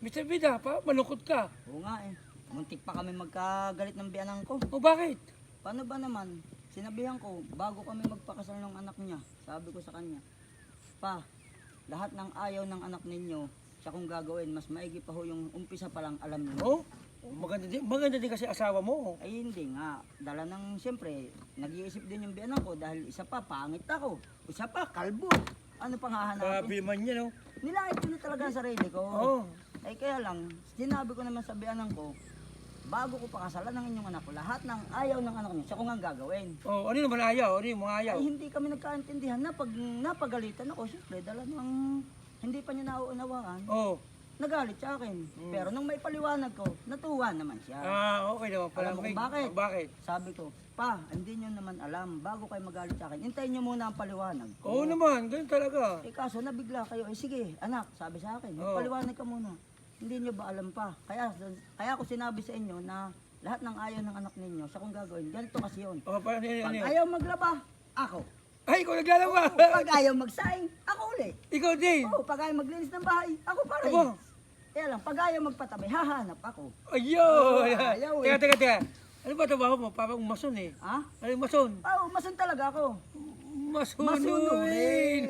Mr. Bida, pa, malungkot ka. Oo nga eh. Muntik pa kami magkagalit ng biyanan ko. O bakit? Paano ba naman? Sinabihan ko, bago kami magpakasal ng anak niya, sabi ko sa kanya, Pa, lahat ng ayaw ng anak ninyo, siya kung gagawin, mas maigi pa ho yung umpisa pa lang alam niyo. Oh, maganda din, maganda din kasi asawa mo. Ay hindi nga, dala ng siyempre, nag-iisip din yung biyanan ko dahil isa pa, pangit ako. Isa pa, kalbo. Ano pang Grabe hahanapin? man yan, oh. Nilait ko na talaga ang sarili ko. Oo. Ay kaya lang, sinabi ko naman sa biyanan ko, bago ko pakasalan ng inyong anak ko, lahat ng ayaw ng anak niyo, siya ko nga ang gagawin. Oh, ano naman ayaw? Ano yung mga ayaw? Ay hindi kami nagkaintindihan na pag napagalitan ako, siyempre, dala ng hindi pa niya nauunawaan, Oh. nagalit sa akin. Pero nung may paliwanag ko, natuwa naman siya. Ah, okay naman pala. Alam mo kung bakit? Bakit? Sabi ko, pa, hindi niyo naman alam, bago kayo magalit sa akin, hintayin niyo muna ang paliwanag. Oo naman, ganun talaga. Eh kaso nabigla kayo, eh sige, anak, sabi sa akin, Oo. paliwanag ka muna. Hindi niyo ba alam pa? Kaya, kaya ako sinabi sa inyo na lahat ng ayaw ng anak ninyo, sa kung gagawin, ganito kasi yun. Oh, paano yun? Pag Ano yun? ayaw maglaba, ako. Ay, ikaw naglalaba. Pag ayaw magsaing, ako uli. ikaw din. Oo, pag ayaw maglinis ng bahay, ako pa rin. Kaya lang, pag ayaw magpatabi, hahanap ako. Ayun. ayaw eh. Teka, teka, teka. Ano ba trabaho mo? Parang mason eh. Ha? Ano yung mason? Oo, masan talaga ako. Masunurin. Masunurin.